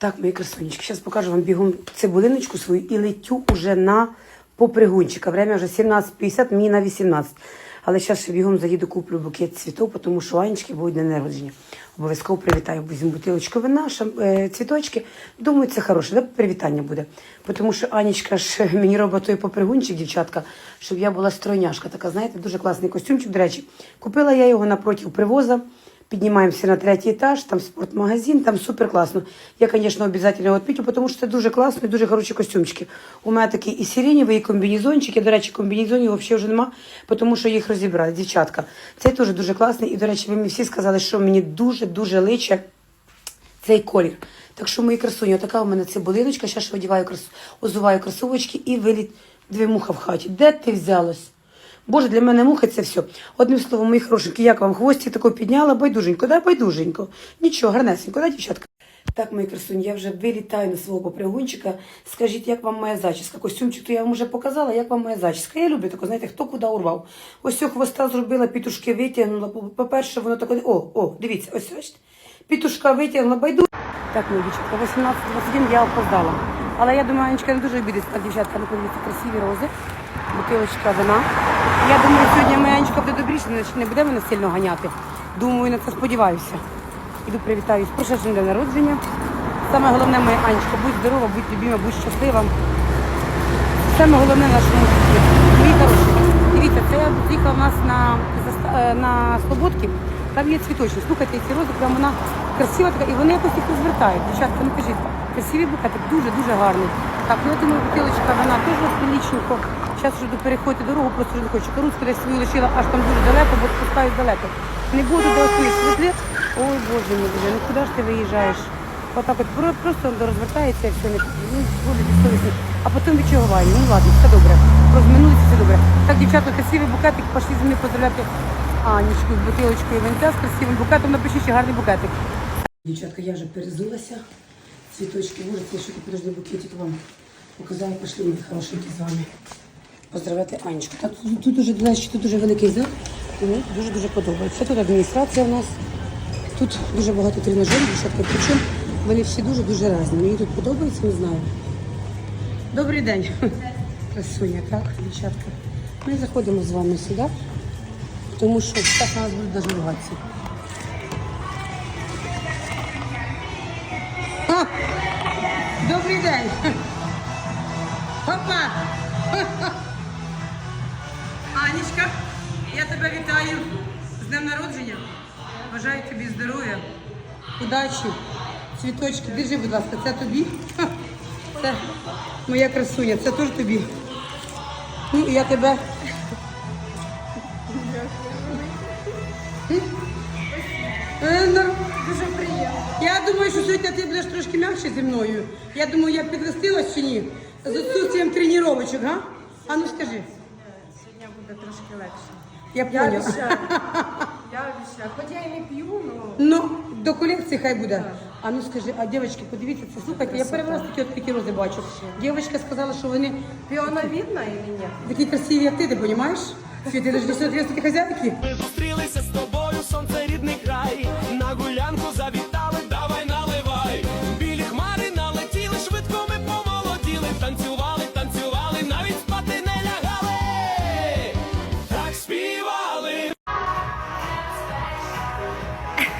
Так, мої красунечки, зараз покажу вам бігом цибулиночку свою і летю уже на попригунчика. Время вже 17.50, мені на 18. Але зараз ще бігом заїду, куплю букет цвітів, тому що Анечки буде день народження. Обов'язково привітаю, візьму бутилочку вина, шам, е, цвіточки. Думаю, це хороше, да, привітання буде. Тому що Анечка ж мені робить той попригунчик, дівчатка, щоб я була стройняшка. Така, знаєте, дуже класний костюмчик. До речі, купила я його напроти привоза. Піднімаємося на третій етаж, там спортмагазин, там супер класно. Я, звісно, обов'язково його тому що це дуже класно і дуже хороші костюмчики. У мене такий і сиренєвий, і. І, до речі, комбінезонів взагалі вже нема, тому що їх розібрали, дівчатка. Цей теж дуже класний. І, до речі, ви мені всі сказали, що мені дуже-дуже личе цей колір. Так що, мої красуні, отака у мене цибулиночка, ще ж одіваю крас... озуваю кросовочки і виліт дві муха в хаті. Де ти взялась? Боже, для мене муха це все. Одним словом, мої хорошенькі, як вам хвості тако підняла, байдуженько, да, байдуженько. Нічого, гарнесенько, да, дівчатка? Так, мої красуні, я вже вилітаю на свого попригунчика. Скажіть, як вам моя зачіска? Костюмчик то я вам вже показала, як вам моя зачіска. Я люблю тако, знаєте, хто куди урвав. Ось цього хвоста зробила, пітушки витягнула. По-перше, воно таке, о, о, дивіться, ось бачите. Пітушка витягнула, байду. Так, мої дівчатка, 18-21 я опоздала. Але я думаю, Анечка не дуже обідеться, так, дівчатка, ну подивіться, красиві рози, бутилочка вина. Я думаю, сьогодні моя Анечка буде добріше, значить не буде мене сильно ганяти. Думаю, на це сподіваюся. Іду привітаю з прошедшим днем народження. Саме головне, моя Анечка, будь здорова, будь любима, будь щаслива. Саме головне в нашому житті. Мої. Дивіться, це приїхала в нас на, е, на Слободки. Там є цвіточні. Слухайте, ці рози, прям вона красива така, і вони якось їх розвертають. Дівчатка, ну кажіть, красивий букетик, дуже-дуже гарний. Так, ну я думаю, бутилочка, вона теж прилічненько. Зараз вже буду переходити дорогу, просто вже не хочу. Каруцьку десь свою лишила аж там дуже далеко, бо спускаюсь далеко. Не буду до своїх світлі. Ой, Боже мій Боже, ну куди ж ти виїжджаєш? Отак от просто розвертається все не ну, буде безсовісно. А потім відчуваю. Ну ладно, все добре. Розминулися, все добре. Так, дівчата, красивий букетик, пішли зі мною поздравляти Анічку з бутилочкою винця з красивим букетом. Напишіть ще гарний букетик. Дівчатка, я вже перезулася. Цвіточки, може, це що ти подожди букетик вам показала, пішли мої хорошенькі з вами. Поздравляти Анечку. Тут, тут дуже, тут дуже великий зал. Мені дуже-дуже подобається. Тут адміністрація у нас. Тут дуже багато тренажерів, дівчатка, причому вони всі дуже-дуже різні. Мені тут подобається, не знаю. Добрий день. Красуня, так, дівчатка. Ми заходимо з вами сюди, тому що так на нас будуть навіть ругатися. Добрий день. Опа! Анічка, я тебе вітаю з днем народження. Бажаю тобі здоров'я, удачі, цвіточки. Держи, будь ласка, це тобі. Це моя красуня, це теж тобі. Ну, і я тебе. Е, Дуже приємно. Я думаю, що сьогодні ти будеш трошки м'якше зі мною. Я думаю, я підвестилась чи ні? З відсутствием тренувачок, га? А ну скажи. Буде трошки легше. Я Я поняла. обіцяю. Я обіцяю. Хоч я і не п'ю, ну Ну, до колекції хай буде. А ну скажи, а дівчатки, подивіться, це слухайте, я перший раз такі от такі рози бачу. Дівчатка сказала, що вони піона видно і ні? такі красиві, як ти, ти розумієш? Світи, ти ж не такі хазяйки. Ми зустрілися з тобою, сонце рідний край. На гулянку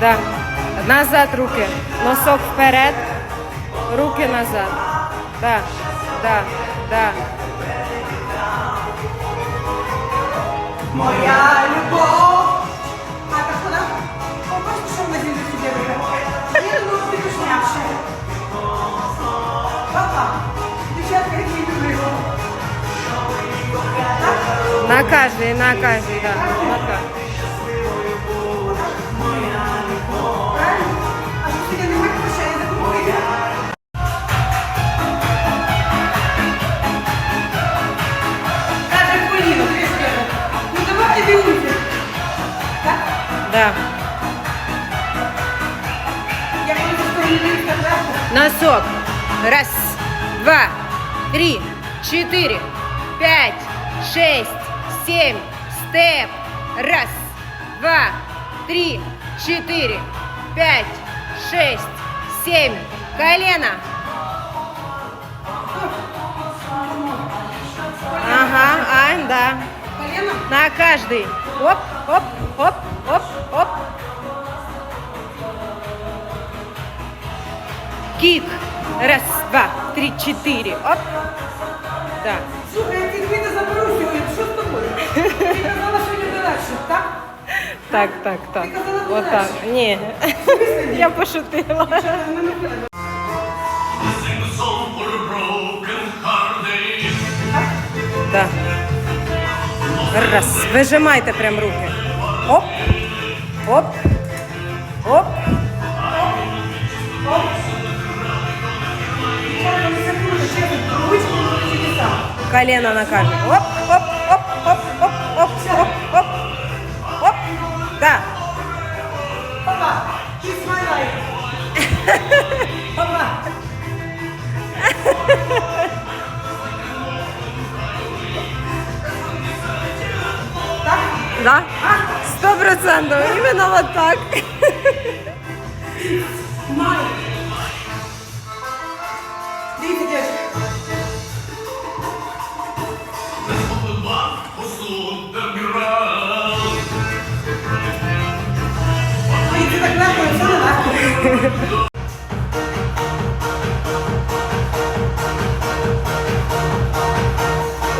Да. Назад руки. Носок вперед. Руки назад. Да. Да. Да. Моя любов. А так вона? Побачиш, що вона зі собі робить? Я думаю, ти пішнявши. Папа, дівчатка, як я люблю. На каждый, на каждый, да. На каждый. Да. Я. Носок. Раз, два, три, четыре, пять, шесть, семь. Степ. Раз, два, три, четыре, пять, шесть, семь. Колено. Ага, а, да. Колено? На каждый. Оп, оп, оп. Раз, два, три, четыре. Оп. Да. Слухай, я ці квіти заберу сьогодні. Що з тобою? Ти казала, що не легше, так? Так, так, так. Ти казала, Вот не так. Не. Я пошутила. Да. Раз. Вижимайте прям руки. Оп. Оп. Колено на каждый. Оп, оп, оп, оп, оп, оп, оп, оп. Оп. Да. Папа, kiss my life. Папа. Да? Сто процентов. Именно вот так. Май.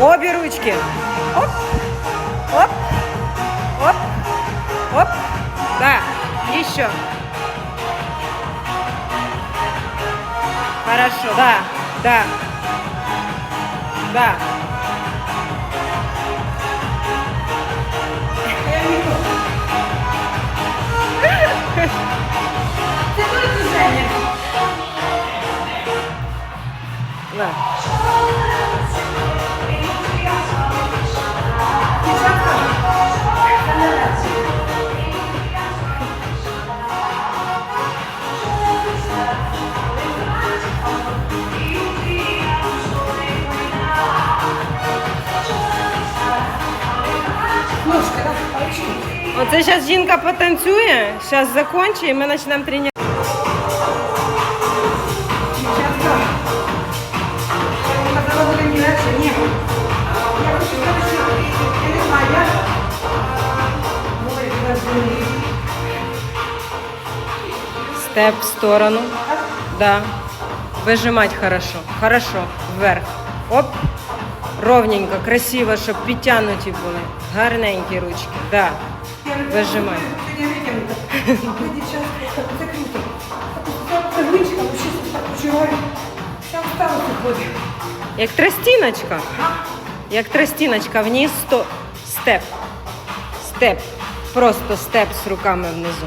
Обе ручки. Оп. Оп. Оп. Оп. Да. Еще. Хорошо. Да. Да. Да. Це Ручки. Оце зараз жінка потанцює, зараз закінчить і ми почнемо тренувати. Степ в сторону. Да. Выжимать хорошо. Хорошо. Вверх. Оп. Ровненько, красиво, щоб підтягнуті були. Гарненькі ручки. Да. Вижимай. Як тростіночка. Як тростіночка. Вниз сто. Степ. Степ. Просто степ з руками внизу.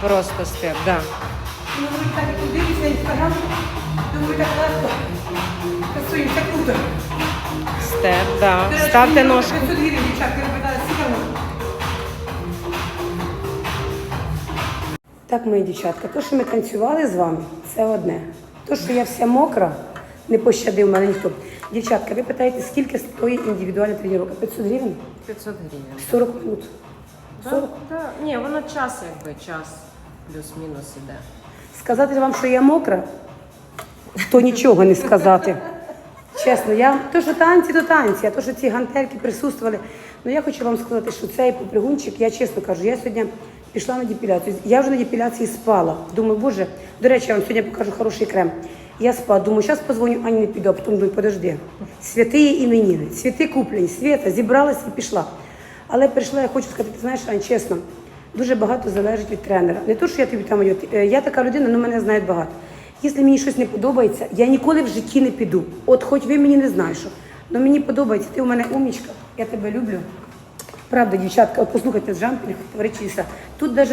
Просто степ, да. Ну, ви так як дивіться інстаграм, думаю, так легко. Красуємо, це круто. Степ, да. Ставте ножку. 500 гривень, дівчатка, не питали. Так, мої дівчатка, то, що ми танцювали з вами, це одне. То, що я вся мокра, не пощадив мене ніхто. Дівчатка, ви питаєте, скільки стоїть індивідуальна тренування? 500 гривень? 500 гривень. 40 минут. 40. Да, Ні, воно час якби, час плюс-мінус іде. Сказати вам, що я мокра, то нічого не сказати. Чесно, я то, що танці, то танці, а то, що ці гантельки присутствували. Ну я хочу вам сказати, що цей попригунчик, я чесно кажу, я сьогодні пішла на депіляцію. Я вже на депіляції спала. Думаю, боже, до речі, я вам сьогодні покажу хороший крем. Я спала, думаю, зараз позвоню, Ані не піду, а потім думаю, подожди. Святи є іменіни, цвіти куплені, свята, зібралася і пішла. Але прийшла, я хочу сказати, ти знаєш, Ань, чесно, дуже багато залежить від тренера. Не то, що я тобі там е, я така людина, але мене знають багато. Якщо мені щось не подобається, я ніколи в житті не піду. От хоч ви мені не знаєте. Але мені подобається, ти у мене умічка, я тебе люблю. Правда, дівчатка, от послухайте з жампінг, товариші, тут навіть